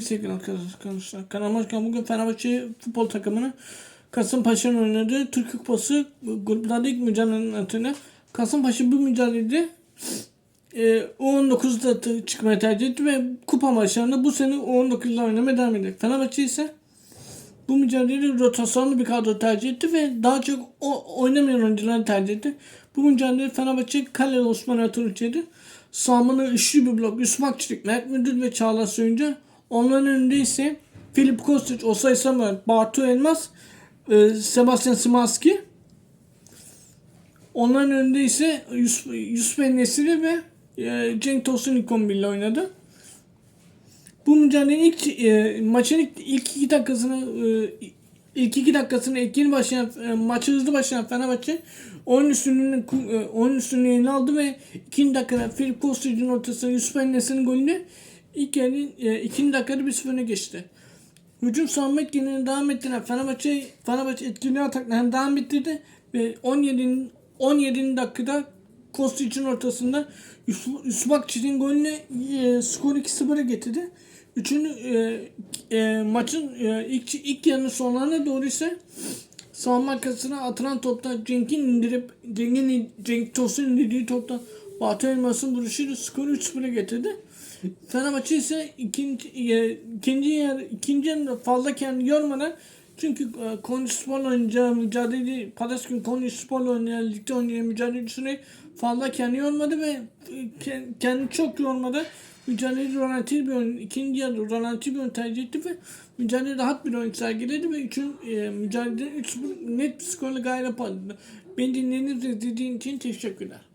Sevgili arkadaşlar. Kanalıma hoş geldiniz. Bugün Fenerbahçe futbol takımını Kasımpaşa'nın oynadığı Türk Kupası gruplarda ilk mücadelenin antrenörü. Kasımpaşa bu mücadelede e, U19'da t- çıkmayı tercih etti ve kupa maçlarında bu sene U19'da oynamaya devam edecek. Fenerbahçe ise bu mücadeleyi rotasyonlu bir kadro tercih etti ve daha çok o, oynamayan oyuncuları tercih etti. Bu mücadele Fenerbahçe Kaleli Osman Ertuğrul'cıydı. Sağmanı üçlü bir blok. Yusuf Akçelik, Mert Müdür ve Çağlar Söyüncü. Onların önünde ise Filip Kostic, Osay Samuel, Bartu Elmas, e, Sebastian Szymanski. Onların önünde ise Yusuf, Yusuf Enesiri ve e, Cenk Tosun ile oynadı. Bu mücadelenin ilk e, maçın ilk, ilk iki dakikasını e, ilk iki dakikasını ilk yeni başlayan e, maçı hızlı başlayan Fenerbahçe oyun üstünlüğünü e, oyun üstünlüğünü aldı ve ikinci dakikada Filip Kostic'in ortasına Yusuf Enes'in golünü ilk yarının e, ikinci dakikada bir sıfırına geçti. Hücum savunma etkinliğini devam ettiren Fenerbahçe Fenerbahçe etkili ataklarını devam ettirdi ve 17. 17. dakikada Kostic'in ortasında Yusuf, Yusuf Akçı'nın golünü e, skor 2-0'a getirdi. Üçüncü e, e, maçın e, ilk, ilk yarının sonlarına doğru ise savunma arkasına atılan topta Cenk'in indirip Cenk'in Cenk Tosun indirdiği topta Batu Elmas'ın vuruşuyla skoru 3-0'a getirdi. Fenerbahçe ise ikinci, e, ikinci yer ikinci yarında fazla kendini yormadan çünkü e, Konya Spor'la oynayacağı mücadele Palace gün Konya Spor'la oynayan ligde oynayan mücadelesine fazla kendini yormadı ve e, ke- kendini çok yormadı. Mücadeleyi rolanti bir oyun, ikinci yarıda rolanti bir oyun tercih etti ve mücadele rahat bir oyun sergiledi ve üçün e, mücadele 3 net bir skorla galip aldı. Beni dinlediğiniz için teşekkürler.